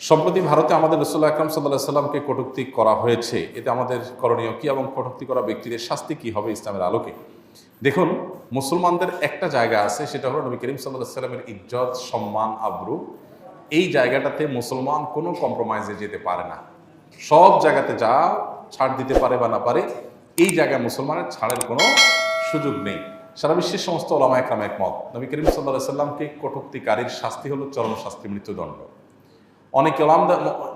সম্প্রতি ভারতে আমাদের রসুল্লাহ আকরম সাল্লাহ সাল্লামকে কটূক্তি করা হয়েছে। এতে আমাদের করণীয় কি এবং কটূক্তি করা ব্যক্তিদের শাস্তি কী হবে ইসলামের আলোকে? দেখুন, মুসলমানদের একটা জায়গা আছে, সেটা হলো নবী করিম সাল্লাহ সাল্লামের ইজ্জত, সম্মান, আব্রু। এই জায়গাটাতে মুসলমান কোনো কম্প্রোমাইজে যেতে পারে না। সব জায়গাতে যা ছাড় দিতে পারে বা না পারে, এই জায়গায় মুসলমানের ছাড়ের কোনো সুযোগ নেই। সারা বিশ্বের সমস্ত ওলামা একরাম একমত। নবী করিম সাল্লাহ সাল্লামকে কটূক্তিকারীর শাস্তি হলো চরম শাস্তি মৃত্যুদণ্ড। অনেক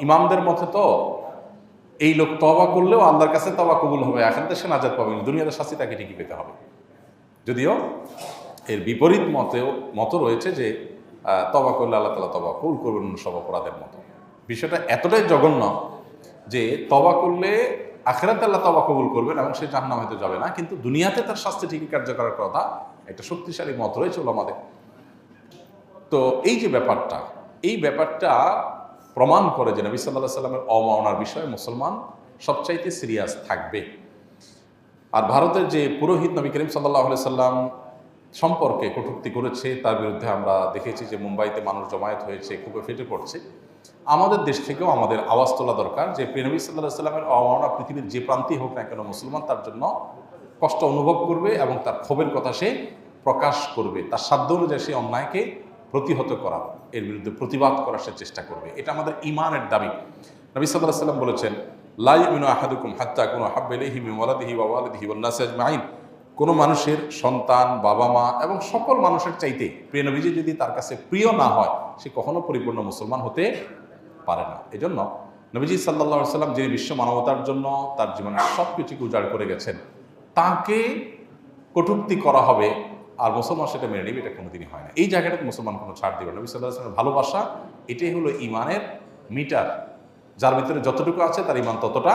ইমামদের মতে তো এই লোক তবা করলেও আল্লাহর কাছে তবা কবুল হবে এখন দেশে নাজাদ পাবে না, দুনিয়াতে শাস্তি তাকে ঠিকই পেতে হবে। যদিও এর বিপরীত মতেও মত রয়েছে যে তবা করলে আল্লাহ তালা তবা কবুল করবেন সব অপরাধের মতো। বিষয়টা এতটাই জঘন্য যে তবা করলে আখেরাত আল্লাহ তবা কবুল করবেন এবং সে জাহান্নাম হয়তো যাবে না, কিন্তু দুনিয়াতে তার শাস্তি ঠিকই কার্যকরের কথা একটা শক্তিশালী মত রয়েছে আমাদের তো এই যে ব্যাপারটা, এই ব্যাপারটা প্রমাণ করে যে নবী সাল্লাহ সাল্লামের অমাওনার বিষয়ে মুসলমান সবচাইতে সিরিয়াস থাকবে। আর ভারতের যে পুরোহিত নবী করিম সাল্লাহ সাল্লাম সম্পর্কে কটূক্তি করেছে, তার বিরুদ্ধে আমরা দেখেছি যে মুম্বাইতে মানুষ জমায়েত হয়েছে, খুবই ফেটে পড়ছে। আমাদের দেশ থেকেও আমাদের আওয়াজ তোলা দরকার যে প্রিয়নবী সাল্লাহ সাল্লামের অমাওনা পৃথিবীর যে প্রান্তেই হোক না কেন মুসলমান তার জন্য কষ্ট অনুভব করবে এবং তার ক্ষোভের কথা সে প্রকাশ করবে। তার সাধ্য অনুযায়ী সে অন্যায়কে প্রতিহত করা, এর বিরুদ্ধে প্রতিবাদ করার সে চেষ্টা করবে। এটা আমাদের ইমানের দাবি। নবী সাল্লাহ সাল্লাম বলেছেন লাই মিনু আহাদুকুম হাত্তা কোনো হাব্বেলেহি মিমালাদিহি ওয়ালাদিহি ওয়ান্নাসি আজমাইন। কোনো মানুষের সন্তান বাবা মা এবং সকল মানুষের চাইতে প্রিয় নবীজি যদি তার কাছে প্রিয় না হয়, সে কখনো পরিপূর্ণ মুসলমান হতে পারে না। এজন্য নবীজি সাল্লাহ সাল্লাম যিনি বিশ্ব মানবতার জন্য তার জীবনের সব কিছুকে উজাড় করে গেছেন, তাকে কটুক্তি করা হবে আর মুসলমান সেটা মেনে নেবে, এটা কোনোদিনই হয় না। এই জায়গাটাতে মুসলমান কোনো ছাড় দেবে না। সাল্লাহ ভালোবাসা, এটাই হলো ইমানের মিটার। যার ভিতরে যতটুকু আছে তার ইমান ততটা